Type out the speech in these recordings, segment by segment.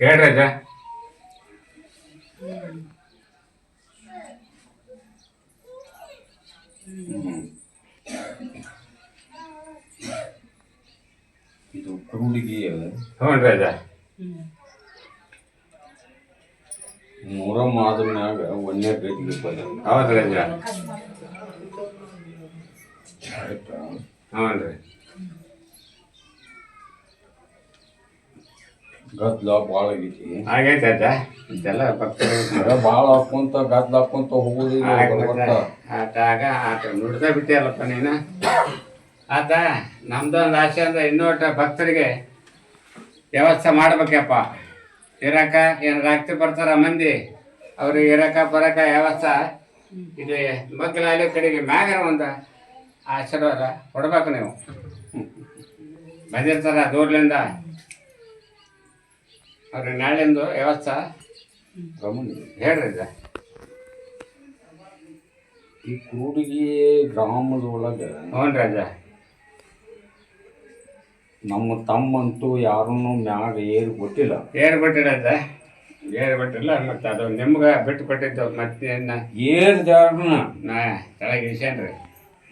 ಹೇಳ್ರಿ ಅಜ್ಜ. ಇದು ಕುರುಡಿಗೆ ಹ್ಞೂ ರೀ ಅಜ್ಜ. ಮೊಹರಂ ಆದ ಮ್ಯಾಗ ಒಂದನೇ ಬಂದ ಹೌದ್ರಿ ಅಜ್ಜ. ಆಯ್ತಾ? ಹ್ಞೂ ರೀ. ಗದ್ಲ ಭಾಳ ಆಗೈತಿ ಆಗೈತೆ ಅಜ್ಜ. ಇದೆಲ್ಲ ಭಕ್ತರು ಭಾಳ ಹಾಕೊಂತ ಗದ್ಲ ಹಾಕೊಂತ ಹೋಗುದು ಆಟ ಆಗ ಆಟ ನುಡ್ದ ಬಿಟ್ಟಿಯಲ್ಲಪ್ಪ ನೀನು. ಆತ ನಮ್ದೊಂದು ಆಸೆ ಅಂದ್ರೆ ಇನ್ನೊಟ್ಟ ಭಕ್ತರಿಗೆ ವ್ಯವಸ್ಥೆ ಮಾಡ್ಬೇಕಪ್ಪ. ಇರಕ ಏನು ರಾತ್ರಿ ಬರ್ತಾರ ಮಂದಿ ಅವ್ರಿಗೆ ಇರಕ ಬರಕ ವ್ಯವಸ್ಥೆ. ಇದು ಮಗ್ಗಲಾಲಿ ಕಡೆಗೆ ಮ್ಯಾಗರ ಒಂದು ಆಶೀರ್ವಾದ ಕೊಡ್ಬೇಕು ನೀವು. ಬಂದಿರ್ತಾರ ದೂರ್ಲಿಂದ. ಅವ್ರಿಗೆ ನಾಳೆಂದು ವ್ಯವಸ್ಥೆ ರಮಣಿ. ಹೇಳ್ರಿ. ಈ ಕೂಡಿಗೆ ಗ್ರಾಮದೊಳಗೆ ಹ್ಞೂ ಅಜ್ಜ ನಮ್ಮ ತಮ್ಮಂತೂ ಯಾರನ್ನೂ ಮ್ಯಾಗ ಏರಿ ಗೊತ್ತಿಲ್ಲ ಏರ್ ಬಿಟ್ಟಿರತ್ತ ಏರ್ ಬಿಟ್ಟಿಲ್ಲ ಮತ್ತು ಅದು ನಿಮ್ಗೆ ಬಿಟ್ಟು ಕೊಟ್ಟಿದ್ದು ಮತ್ತೆ ಏರ್ದಾರನ ನಾ ಕೆಳಗೆ ಇಸೇನ್ರಿ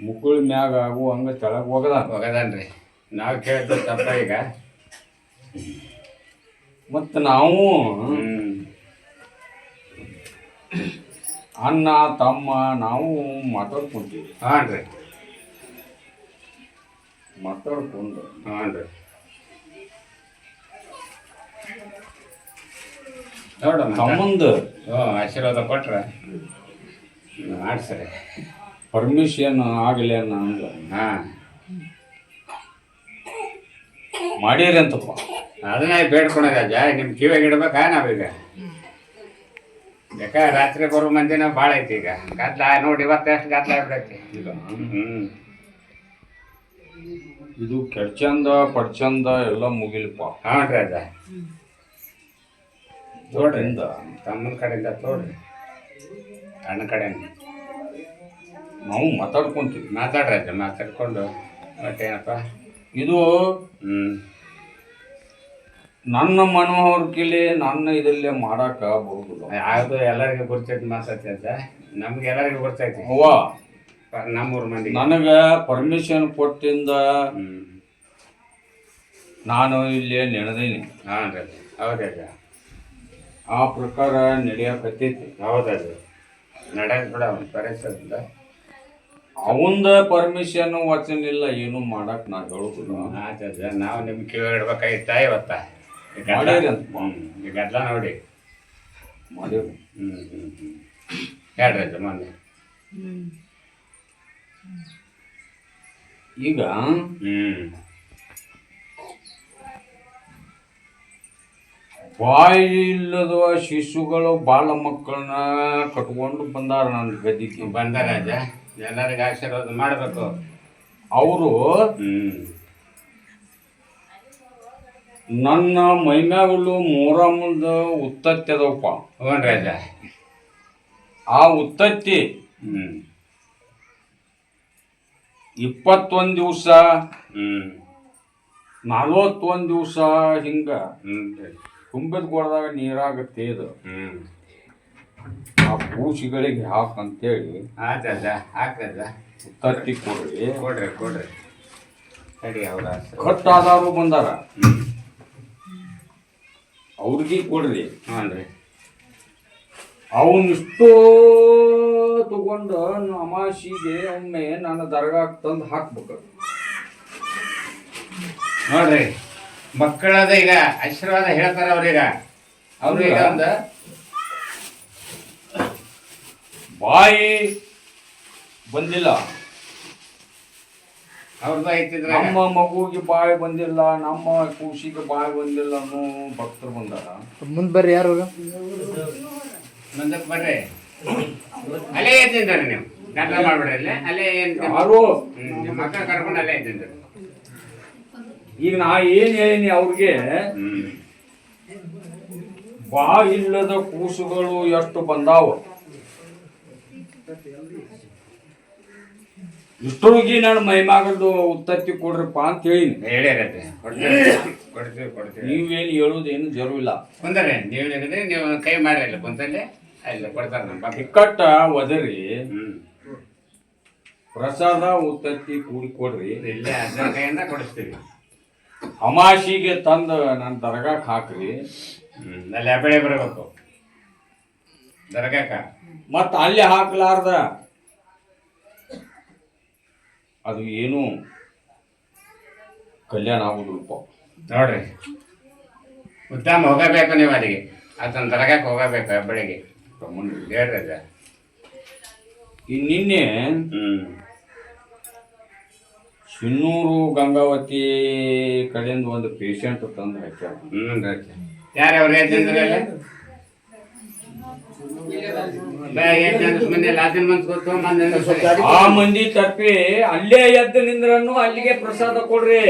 ಮುಕ್ಕಳು ಮ್ಯಾಗ ಆಗು ಹಂಗ ತೆಳಗ್ ಹೋಗದ. ಹೋಗದನ್ರಿ. ನಾವು ಕೇಳ್ತೀವಿ ತಪ್ಪ ಈಗ. ಮತ್ತ ನಾವು ಅಣ್ಣ ತಮ್ಮ ನಾವು ಮಾತಾಡ್ಕೊಂತೀವಿ. ಹಾಂ ರೀ. ಮಾತಾಡ್ಕೊಂಡು. ಹಾಂ ನೋಡ ತಮ್ಮಂದ. ಆಶೀರ್ವಾದ ಕೊಟ್ರೆ. ಮಾಡ್ಸ್ರಿ. ಪರ್ಮಿಷನ್ ಆಗಲಿ ಅನ್ನೋ ಹಾ ಹಾಂ. ಮಾಡೀರಿ ಅಂತಪ್ಪ. ಅದನ್ನ ಬೇಡ್ಕೊಳೋದ ಅಜ್ಜ ನಿಮ್ಮ ಕಿವಿಯಾಗ ಇಡ್ಬೇಕಾ ನಾವೀಗ? ಯಾಕ ರಾತ್ರಿ ಬರೋ ಮಂದಿನ ಭಾಳ ಐತಿ ಈಗ. ಗದ್ಲ ನೋಡಿ ಇವತ್ತು ಎಷ್ಟು ಗದ್ಲ ಆಗ್ಬಿಡೈತಿ. ಇದು ಕೆಡ್ಚಂದ ಪಡ್ಚಂದ ಎಲ್ಲ ಮುಗಿಲ್ಪ ಹಾ ಅಜ್ಜ ನೋಡ್ರಿ ತಮ್ಮನ ಕಡೆಯಿಂದ ತೋಡ್ರಿ. ಅಣ್ಣ ಕಡೆ ನಾವು ಮಾತಾಡ್ಕೊಂತೀವಿ. ಮಾತಾಡ್ರಿ ಅಜ್ಜ ಮಾತಾಡ್ಕೊಂಡು. ಮತ್ತೇನಪ್ಪ? ಇದು ಹ್ಞೂ ನನ್ನ ಮನೋಹರಿಕೆಲೆ ನನ್ನ ಇದರಲ್ಲೇ ಮಾಡಾಕ ಬರುದಿಲ್ಲ ಅದು ಎಲ್ಲರಿಗೂ ಗೊತ್ತೈತಿ ಮಾಸತಿ ಅಂತ. ನಮ್ಗೆ ಎಲ್ಲರಿಗೂ ಗೊತ್ತೈತಿ ಅವ್ವ. ನಮ್ಮೂರು ಮಂದಿ ನನಗ ಪರ್ಮಿಷನ್ ಕೊಟ್ಟಿಂದ ನಾನು ಇಲ್ಲಿ ನೆನೆದೀನಿ ಹಾಂ ರೀ ಹೌದ ಆ ಪ್ರಕಾರ ನಡೆಯಕತ್ತೈತಿ. ಹೌದದು ನಡೆಯಕ್ ಬಿಡ ಅವ್ನು ಪರಿಸರದಿಂದ ಅವಂದ ಪರ್ಮಿಷನ್ ವಚನ ಇಲ್ಲ ಏನು ಮಾಡಕ್ ನಾ ಹೇಳುದಿಲ್ಲ. ನಾವು ನಿಮ್ಗೆ ಕೇಳಿಡ್ಬೇಕಾಗಿತ್ತ ಇವತ್ತ? ಗದ್ಲ ನೋಡಿ. ಮದುವೆ ಹ್ಮ್ ಹ್ಮ್ ಹ್ಮ್. ಹೇಳ್ರಿ ಅಜ್ಜ ಮೊನ್ನೆ ಈಗ ಹ್ಮ್. ಬಾಯಿ ಇಲ್ಲದ ಶಿಶುಗಳು ಬಾಲ ಮಕ್ಕಳನ್ನ ಕಟ್ಕೊಂಡು ಬಂದಾರ ನನ್ನ ಗದ್ದಿಗೆ. ಬಂದಾರ ಎಲ್ಲರಿಗೆ ಎಲ್ಲರಿಗೂ ಆಶೀರ್ವಾದ ಮಾಡಬೇಕು. ಅವರು ಹ್ಮ್. ನನ್ನ ಮೈಮ್ಯಾಗಳು ಮೂರಮ್ಮದ ಉತ್ತತ್ತಿ ಅದವಪ್ಪ ಹ್ಞೂನ್ರಿ ಆ ಉತ್ತತ್ತಿ ಇಪ್ಪತ್ತೊಂದು ದಿವಸ ನಲ್ವತ್ತೊಂದು ದಿವಸ ಹಿಂಗ. ತುಂಬಿದ ಕೊಡದಾಗ ನೀರಾಗ ತೇದು ಆ ಪೂಸಿಗಳಿಗೆ ಹಾಕಂತೇಳಿ ಉತ್ತತ್ತಿ ಕೊಡ್ರಿ. ಕೊಡ್ರಿ ಕೊಡ್ರಿ. ಸರಿ ಅವ್ರ ಆಶೀರ್ವಾದ. ಕಟ್ಟಾದವರು ಬಂದಾರ. ಅವ್ರಿಗೆ ಕೊಡ್ರಿ. ಹ್ಞೂನ್ರಿ ಅವನಿಷ್ಟೋ ತಗೊಂಡು ಅಮಾಸಿಗೆ ಒಮ್ಮೆ ನನ್ನ ದರ್ಗಾಕ್ ತಂದು ಹಾಕ್ಬೇಕು. ನೋಡ್ರಿ ಮಕ್ಕಳದ ಈಗ ಆಶೀರ್ವಾದ ಹೇಳ್ತಾರ ಅವ್ರೀಗ. ಅವ್ರೀಗ ಈಗ ಒಂದು ಬಾಯಿ ಬಂದಿಲ್ಲ. ಅವ್ರದ್ದು ಐತಿದ್ರ ನಮ್ಮ ಮಗುಗೆ ಬಾಯಿ ಬಂದಿಲ್ಲ ನಮ್ಮ ಕೂಸಿಗೆ ಬಾಯಿ ಬಂದಿಲ್ಲ ಅನ್ನೋ ಭಕ್ತರು ಬಂದಾರ. ಮುಂದೆ ಬರ್ರಿ ಯಾರು? ಮುಂದಕ್ಕೆ ಬರ್ರಿ. ಅಲ್ಲೇ ಎದ್ದಿದ್ದಾರೆ ನೀವು. ಗಂಟ ಮಾಡ್ಬಿಡ್ರಿ ಅಲ್ಲೇ. ಯಾರು? ನಿಮ್ಮ ಮಕ್ಕ ಕರ್ಕೊಂಡು ಅಲ್ಲೇ ಎದ್ದಿದ್ದಾರೆ ಈಗ ನಾ ಏನ್ ಹೇಳೀನಿ ಅವ್ರಿಗೆ? ಬಾ ಇಲ್ಲದ ಕೂಸುಗಳು ಎಷ್ಟು ಬಂದಾವ? ಇಷ್ಟೊಳಗಿ ನಾನು ಮೈಮಾಗಲ್ದು ಉತ್ತತ್ತಿ ಕೊಡ್ರಪ್ಪ ಅಂತ ಹೇಳಿನಿ. ಹೇಳಿರತ್ತೆ ಕೊಡ್ತೀವಿ. ಕೊಡ್ತೀವಿ ನೀವೇನು ಹೇಳುದೇನು ಜರುವಿಲ್ಲ. ಬಂದರೆ ನೀವು ಹೇಳಿದ್ರೆ ನೀವು ಕೈ ಮಾಡಿರಲ್ಲ ಕುಂತಲ್ಲಿ ಅಲ್ಲಿ ಕೊಡ್ತಾರೆ ನಮ್ಮ ಇಕ್ಕಟ್ಟ ಒದರಿ ಪ್ರಸಾದ ಉತ್ತತ್ತಿ ಕೂಡಿ ಕೊಡ್ರಿ. ಇಲ್ಲೇ ಅಜ್ಜನ ಕೈಯಿಂದ ಕೊಡಿಸ್ತೀವಿ. ಅಮಾಶಿಗೆ ತಂದು ನನ್ನ ದರ್ಗಾಕ್ ಹಾಕ್ರಿ. ಅಲ್ಲಿ ಹೆಬ್ಬಳೆ ಬರಬೇಕು. ದರ್ಗಾಕ ಮತ್ತೆ ಅಲ್ಲಿ ಹಾಕ್ಲಾರ್ದ ಅದು ಏನು ಕಲ್ಯಾಣ ಆಗುದಿಲ್ಲಪ್ಪ ನೋಡ್ರಿ. ಉತ್ತಮ ಹೋಗಬೇಕು ನೀವು ಅಲ್ಲಿಗೆ. ಆತನ ದರ್ಗಾಕ್ಕೆ ಹೋಗಬೇಕು ಹೆಬ್ಬಳಿಗೆ. ಹೇಳ್ರಿ ಅಜ್ಜ ಇನ್ನು ನಿನ್ನೆ ಸಿನ್ನೂರು ಗಂಗಾವತಿ ಕಡೆಯಿಂದ ಒಂದು ಪೇಷಂಟ್ ತಂದು ಹಾಕ್ಯಾರ. ಹ್ಮ್ ಆ ಮಂದಿ ತಪ್ಪಿ ಅಲ್ಲೇ ಎದ್ದ ನಿಂದ್ರನ್ನು ಅಲ್ಲಿಗೆ ಪ್ರಸಾದ ಕೊಡ್ರಿ.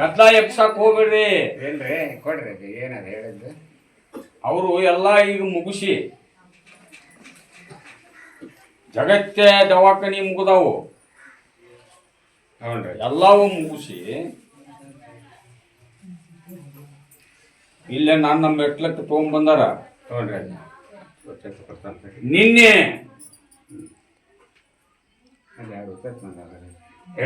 ಕತ್ಲ ಎಕ್ಸಾಕ್ ಹೋಗ್ಬೇಡ್ರಿ. ಏನ್ರಿ ಕೊಡ್ರಿ ಅದು ಏನದ ಹೇಳಿದ್ದು? ಅವರು ಎಲ್ಲ ಈಗ ಮುಗಿಸಿ. ಜಗತ್ತೇ ದವಾಖಾನಿ ಮುಗಿದಾವು. ಎಲ್ಲವೂ ಮುಗಿಸಿ. ಇಲ್ಲೇ ನನ್ನ ಮೆಟ್ಲಕ್ಕೆ ತೊಗೊಂಬಂದಾರ. ನಿನ್ನೆ.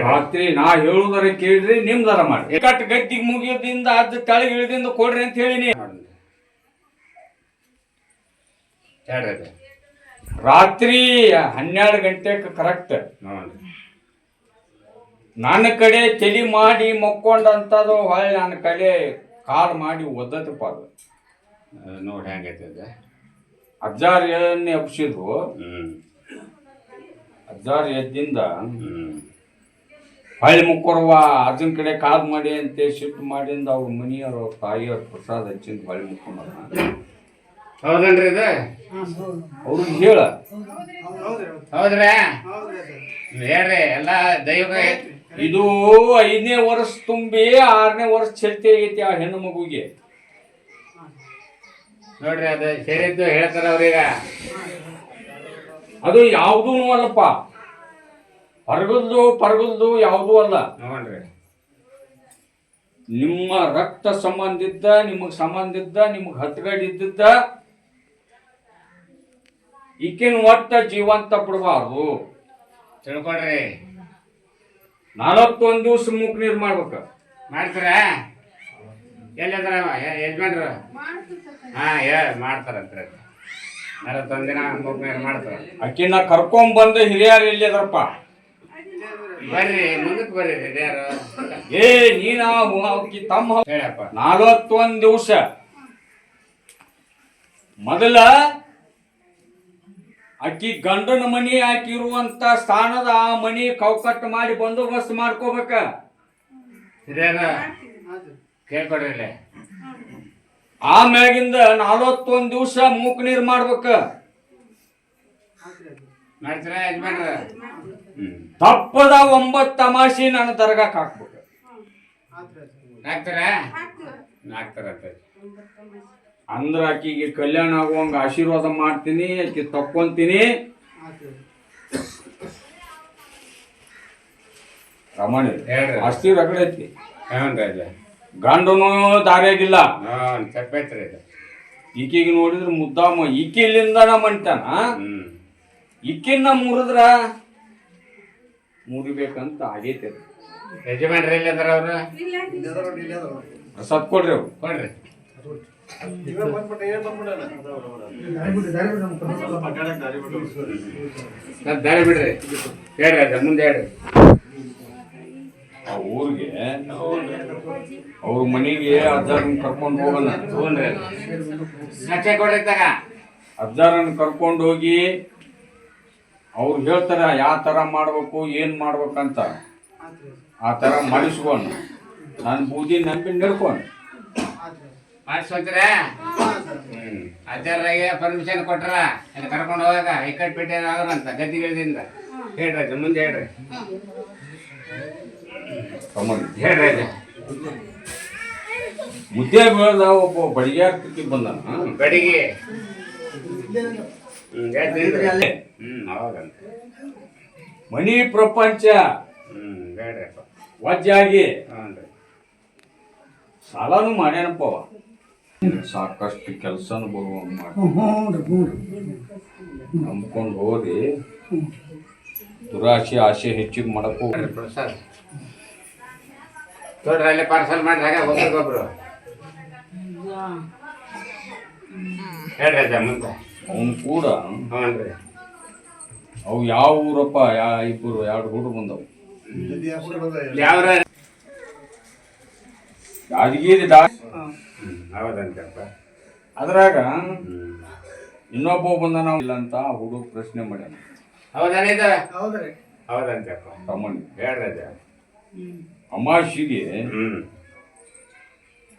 ರಾತ್ರಿ ನಾ ಹೇಳುದರ ಕೇಳ್ರಿ ನಿಮ್ದರ ಮಾಡಿ ಕಟ್ ಗದ್ದಿಗೆ ಮುಗಿಯೋದಿಂದ ಅದ್ ತಳಗ್ ಇಳಿದಿಂದ ಕೊಡ್ರಿ ಅಂತ ಹೇಳಿನಿ. ರಾತ್ರಿ ಹನ್ನೆರಡು ಗಂಟೆಗೆ ಕರೆಕ್ಟ್ ನನ್ನ ಕಡೆ ತಲಿ ಮಾಡಿ ಮಕ್ಕೊಂಡಂತದು ಹೊಳ್ಳಿ ನನ್ನ ಕಡೆ ಕಾಲ್ ಮಾಡಿ ಒದ್ದತಪ್ಪ ಅದು. ನೋಡಿ ಹೆಂಗೈತೆ ಅಜ್ಜಾರ್ ಎಣ್ಣೆ ಹಬ್ಸಿದ್ರು ಅಜ್ಜಾರ್ ಎದ್ದಿಂದ ಹೊಳ್ಳಿ ಮುಕ್ಕೊರ್ವ ಅಜ್ಜನ ಕಡೆ ಕಾದ್ ಮಾಡಿ ಅಂತ ಶಿಫ್ಟ್ ಮಾಡಿಂದ ಅವ್ರ ಮನಿಯವ್ರ ಅವ್ರ ತಾಯಿಯವ್ರ ಪ್ರಸಾದ ಹಚ್ಚಿಂದ ಹೊಳ್ಳಿ ಮುಕ್ಕೊಂಡ ಹೌದನ್ರಿ ಇದು? ಅವ್ರಿಗೆ ಹೇಳ. ಹೌದ್ರಾ? ಹೇಳ್ರಿ ಎಲ್ಲ ದೈವ ಇದು ಐದನೇ ವರ್ಷ ತುಂಬಿ ಆರನೇ ವರ್ಷ ಚರಿತೆ ಆಗೈತಿ ಆ ಹೆಣ್ಣು ಮಗುಗೆ ನೋಡ್ರಿ ಅದು ಸೇರಿದ್ದು ಹೇಳ್ತಾರ ಅವ್ರೀಗ. ಅದು ಯಾವುದೂ ಅಲ್ಲಪ್ಪ. ಹೊರಗಲ್ದು ಪರಗಲ್ದು ಯಾವುದೂ ಅಲ್ಲ. ನೋಡ್ರಿ. ನಿಮ್ಮ ರಕ್ತ ಸಂಬಂಧಿದ್ದ ನಿಮಗೆ ಸಂಬಂಧಿದ್ದ ನಿಮಗೆ ಇದ್ದ ನಿಮಗ್ ಹತ್ಗಡ್ ಇದ್ದಿದ್ದ ಈಕಿನ ಒಟ್ಟ ಜೀವಂತ ಬಿಡಬಾರ್ದು. ತಿಳ್ಕೊಳ್ರಿ. ನಲವತ್ತೊಂದು ದಿವ್ಸ ಮೂಕ್ ನೀರು ಮಾಡ್ಬೇಕು. ಮಾಡ್ತೀರಾ? ಎಲ್ಲಿದ್ರ ಯಜಮಾನ್ರು? ಹಾ ಹೇಳ ಮಾಡ್ತಾರಂತ ನಲವತ್ತೊಂದು ದಿನ ಮಾಡ್ತಾರೆ ಮಾಡ್ತಾರ. ಕರ್ಕೊಂಬಂದು ಕರ್ಕೊಂಡ್ ಬಂದ ಹಿರಿಯರು ಎಲ್ಲಿದ್ರಪ್ಪ? ಬರ್ರಿ ಮುಂದಕ್ಕೆ ಬರ್ರಿ ಹಿರಿಯರು. ಏ ನೀನ ಅಕ್ಕಿ ತಮ್ಮ ಹೇಳಪ್ಪ. ನಲವತ್ತೊಂದ್ ದಿವಸ. ಮೊದಲ ಅಕ್ಕಿ ಗಂಡನ ಮನಿ ಹಾಕಿರುವಂತ ಸ್ಥಾನದ ಆ ಮನಿ ಕೌಕಟ್ಟು ಮಾಡಿ ಬಂದೋಬಸ್ತ್ ಮಾಡ್ಕೋಬೇಕ. ಹಿರಿಯರು ಕೇಳ್ಕೊಡ್ರಿ ಆಮ್ಯಾಗಿಂದ ನಲ್ವತ್ತೊಂದ್ ದಿವಸ ಮೂಕ್ ನೀರ್ ಮಾಡ್ಬೇಕ. ಮಾಡ್ತೀರಾ ಯಜಮಾನ್ರು? ತಪ್ಪದ ಒಂಬತ್ ತಮಾಷಿ ನನ್ನ ದರ್ಗಾಕ್ ಹಾಕ್ಬೇಕು ಹಾಕ್ತಾರಾ? ಅಂದ್ರ ಆಕಿಗೆ ಕಲ್ಯಾಣ ಆಗುವಂಗ ಆಶೀರ್ವಾದ ಮಾಡ್ತೀನಿ ಆಕಿ ತಕ್ಕೊಂತೀನಿ. ರಮಣಿ ಹೇಳ್ರಿ. ಅಸ್ತಿ ರಗಡೆ ಐತಿ. ಹ್ಞೂ ರಾಜ ಗಂಡನು ದಾರಿಯಾಗಿಲ್ಲ. ತಪ್ಪೈತ್ರಿ ಇದು. ಈಕಿಗೆ ನೋಡಿದ್ರೆ ಮುದ್ದಾಮ ಈಕಿಲಿಂದನ ಮಂಟಾನ ಹ್ಮ್. ಈಕಿನ್ನ ಮುರಿದ್ರ ಮುರಿಬೇಕಂತ ಆಗೈತೆ ಯಜಮಾನ್ರಿ ಯಜಮಾನ್ರು ಎಲ್ಲಿ ಅದಾರ ಅವರು? ಪ್ರಸಾದ್ ಕೊಡ್ರಿ ಅವ್ರು. ಕೊಡ್ರಿ. ದಾರಿ ಬಿಡ್ರಿ. ಹೇಳ್ರಿ ಮುಂದೆ ಹೇಳ್ರಿ. ಆ ಊರಿಗೆ ಅವ್ರ ಮನೆಗೆ ಅಜ್ಜಾರನ್ ಕರ್ಕೊಂಡು ಹೋಗಲ್ಲ. ಹ್ಞೂನ್ರಿ ನಕ್ಷೆ ಕೊಡ್ರಿ ತಗ ಅಜ್ಜಾರನ್ ಕರ್ಕೊಂಡು ಹೋಗಿ ಅವ್ರು ಹೇಳ್ತಾರ ಯಾವ ತರ ಮಾಡ್ಬೇಕು ಏನ್ ಮಾಡ್ಬೇಕಂತ. ಆ ಥರ ಮಾಡಿಸ್ಕೊಂಡು ನನ್ನ ಬೂದಿ ನಂಬಿ ನಡ್ಕೊಂಡು ಮಾಡಿಸ್ಕೊಂತೀರ? ಅಜ್ಜಾರಿಗೆ ಪರ್ಮಿಷನ್ ಕೊಟ್ರ ಕರ್ಕೊಂಡು ಹೋಗಾಗ ಇಕ್ಕಟ್ಪೇಟೆ ಆದ್ರಂತ ಗದ್ದಿಗಳಿಂದ ಹೇಳ್ರಿ ಮುಂದೆ ಹೇಳ್ರಿ. ಅಜ್ಜ ಮುದ್ದೆ ಬೆಳೆದ ಒಬ್ಬ ಬಡಿಗೆ ಆಗ್ತಿ ಬಂದಾನ? ಬೆಳಿಗ್ಗೆ ಹ್ಮ್. ಹೇಳ್ತೀನಿ ಹ್ಮ್ ಅವಾಗಂತ ಮನಿ ಪ್ರಪಂಚ. ವಜ್ಜಾಗಿ ಸಾಲನು ಮಾಡ್ಯಾನಪ್ಪ ಅವ. ಸಾಕಷ್ಟು ಕೆಲಸನು ಬರುವಂಗ ಮಾಡಿ ನಂಬ್ಕೊಂಡು ಹೋದಿ. ದುರಾಶೆ ಆಸೆ ಹೆಚ್ಚಿಗೆ ಮಾಡಕ್ಕೂ ಹೋಗ್ರಿ ಪ್ರಸಾದ್. ನೋಡ್ರಿ ಅಲ್ಲೇ ಪಾರ್ಸಲ್ ಮಾಡ್ರಿ ಹಾಗೆ ಒಬ್ರಿಗೊಬ್ರು ಹೇಳ್ರಿ ಅಜ್ಜ ಮುಂದೆ. ಅವನು ಕೂಡ? ಅವು ಯಾವ ಊರಪ್ಪ? ಯಾ ಇಬ್ಬರು ಎರಡು ಹುಡುಗರು ಬಂದವು. ಯಾವ ಯಾದಗಿರಿ ದಾ ಹ್ಮ್ ಹೌದಂತಪ್ಪ ಅದ್ರಾಗ ಇನ್ನೊಬ್ಬ ಬಂದ ನಾವು ಇಲ್ಲ ಅಂತ ಹುಡುಗ ಪ್ರಶ್ನೆ ಮಾಡ್ಯಾನ. ಹೌದಾನ ಇದು? ಹೌದ್ರಿ. ಹೌದಂತಪ್ಪ ತಮ್ಮಣ್ಣ. ಹೇಳ್ರಿ ಅಜ್ಜ. ಅಮಾಶಿಗೆ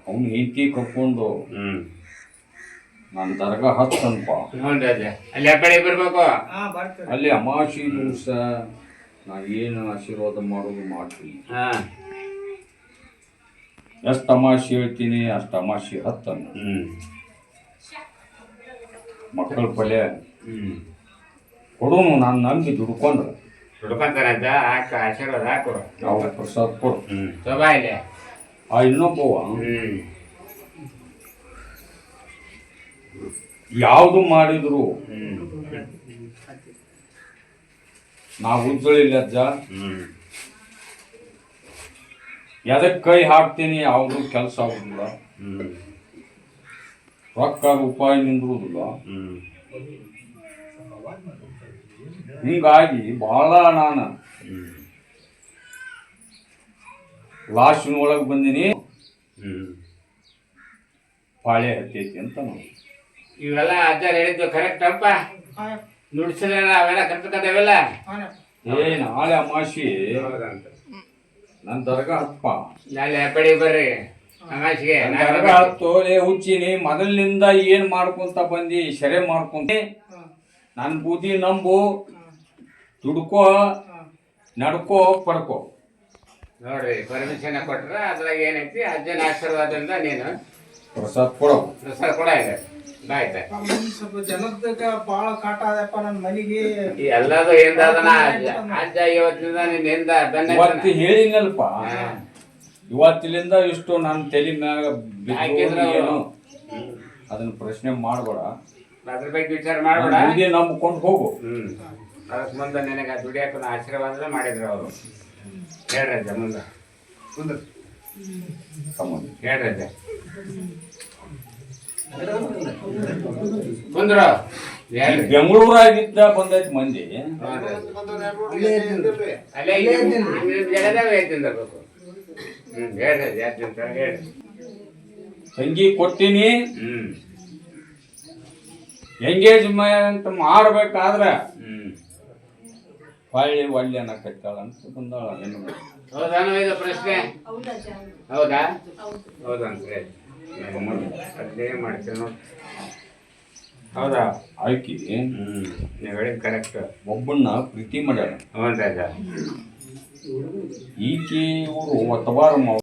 ಅವನು ಹೆಂಡತಿ ಕರ್ಕೊಂಡು ಹ್ಮ್. ನಾನು ದರ್ಗಾ ಹತ್ತನಪ್ಪ. ಅಲ್ಲಿ ಆ ಕಡೆ ಬರ್ಬೇಕು? ಅಲ್ಲಿ ಅಮಾಶಿ ದಿವಸ ನಾ ಏನು ಆಶೀರ್ವಾದ ಮಾಡೋದು ಮಾಡ್ತೀನಿ. ಹಾ. ಎಷ್ಟು ಅಮಾಶಿ ಹೇಳ್ತೀನಿ ಅಷ್ಟು ಅಮಾಶಿ ಹತ್ತನ. ಹ್ಮ್. ಮಕ್ಕಳ ಪಲ್ಯ. ಕೊಡುನು ನಾನು ನಂಬಿ ದುಡ್ಕೊಂಡ್ರೆ. ಹುಡ್ಕೊಂತಾನೆ ಅಂತ ಹಾಕು ಆಶೀರ್ವಾದ ಹಾಕು. ಪ್ರಸಾದ ಕೊಡು. ಹ್ಞೂ ಶೋಭಾ ಇಲ್ಲಿ. ಆ ಇನ್ನೊಬ್ಬವ ಹ್ಮ್. ಯಾವುದು ಮಾಡಿದ್ರು? ನಾ ನಾವು ಉಜ್ಜಳಿಲ್ಲ ಅಜ್ಜ. ಹ್ಮ್. ಎದಕ್ಕೆ ಕೈ ಹಾಕ್ತೀನಿ? ಯಾವುದು ಕೆಲಸ ಆಗುದಿಲ್ಲ. ಹ್ಞೂ ರೊಕ್ಕ ರೂಪಾಯಿ ನಿಂದಿರುವುದಿಲ್ಲ ಹ್ಮ್. ಹಿಂಗಾಗಿ ಬಹಳ ನಾನು ಲಾಸ್ಟಿನ ಒಳಗೆ ಬಂದಿನಿ. ಪಾಳೆ ಹತ್ತೈತಿ ಅಂತ ನೋಡಿ. ಇವೆಲ್ಲ ಅಜ್ಜ ಹೇಳಿದ್ದು ಕರೆಕ್ಟ್ ಅಪ್ಪ. ನುಡಿಸಲಿಲ್ಲ ಅವೆಲ್ಲ ಕರ್ತಕ್ಕದವೆಲ್ಲ ಏ ನಾಳೆ ಅಮಾಶಿ? ಹೌದಂತ. ನನ್ನ ದರ್ಗಾ ಹತ್ತಪ್ಪ ನಾಳೆ ಕಡೆ ಬರ್ರಿ. ಅಮಾಸಿಗೆ ದರ್ಗಾ ಹತ್ತು ಲೇ ಹುಚ್ಚಿನಿ ಮೊದಲಿನಿಂದ ಏನ್ ಮಾಡ್ಕೊಂತ ಬಂದಿ ಸೆರೆ ಮಾಡ್ಕೊಂತ ನನ್ನ ಬುದ್ಧಿ ನಂಬು ದುಡ್ಕೋ ನಡ್ಕೋ ಪಡ್ಕೋ. ನೋಡ್ರಿ ಪರ್ಮಿಷನ್ ಕೊಟ್ರೆ ಅದ್ರಾಗ ಏನೈತಿ? ಅಜ್ಜನ ಆಶೀರ್ವಾದದಿಂದ ನೀನು ಪ್ರಸಾದ ಕೊಡೋ. ಪ್ರಸಾದ ಕೊಡ ಇದೆ ಆಯ್ತಾ ಸ್ವಲ್ಪ ಜನದಕ್ಕ ಬಾಳ ಕಾಟ ಆದಪ್ಪ ನನ್ನ ಮನೆಗೆ. ಎಲ್ಲದು ಎಂದಾದನ ಅಜ್ಜ ಅಜ್ಜ ಇವತ್ತಿಂದ ನೀನು ಎಂದ ಇವತ್ತು ಹೇಳಿನಲ್ಪ. ಇವತ್ತಿಲಿಂದ ಇಷ್ಟು ನನ್ನ ತಲೆ ಮ್ಯಾಗ ಬಿದ್ದು ಏನು? ಅದನ್ನ ಪ್ರಶ್ನೆ ಮಾಡ್ಬೇಡ. ಅದ್ರ ಬಗ್ಗೆ ವಿಚಾರ ಮಾಡ್ಬೇಡ. ಬುದ್ಧಿ ನಂಬ್ಕೊಂಡು ಹೋಗು. ಹ್ಮ್. ಅದಕ್ಕೆ ಮುಂದೆ ನಿನಗೆ ದುಡಿಯಕ್ಕೂ ಆಶೀರ್ವಾದ ಮಾಡಿದ್ರು ಅವರು. ಹೇಳ್ರಜ್ಜ ಮುಂದೆ. ಹೇಳ್ರಜ್ಜ ಹೇಳ್ರಿ ಅಜ್ಜ ಕುಂದ್ರು. ಹೇಳ್ರಿ ಬೆಂಗಳೂರಾಗಿದ್ದ ಬಂದೈತಿ ಮಂದಿ. ಅಲ್ಲೇ ಜಗದಾವ ಹ್ಮ್ ಹೇಳ್ರಿ ಅಂತ ಹೇಳ್ರಿ ತಂಗಿ ಕೊಟ್ಟಿನಿ. ಹ್ಮ್. ಎಂಗೇಜ್ಮೆಂಟ್ ಮಾಡ್ಬೇಕಾದ್ರೆ ಹ್ಮ್. ಹೊಳ್ಳಿ ಒಳ್ಳೆ ಅನ್ನಕತ್ತಾಳ ಅಂತ ಬಂದಾಳ ಹೆಣ್ಣು ಹೌದಾನು ಇದು ಪ್ರಶ್ನೆ? ಹೌದಾ ಹೌದಂತ್ರಿ ಹೇಳಿ. ಅದೇ ಮಾಡ್ತೀನಿ ನೋಡಿ. ಹೌದಾ? ಆಯ್ಕಿ. ಹ್ಮ್. ನೀವು ಹೇಳಿದ್ ಕರೆಕ್ಟ್ ಒಬ್ಬನ್ನ ಪ್ರೀತಿ ಮಾಡ್ಯಾರ ಹ್ಞೂ ರಾಜ ಈಕೆ ಇವರು ಒತ್ತವಾರ ಮಾವ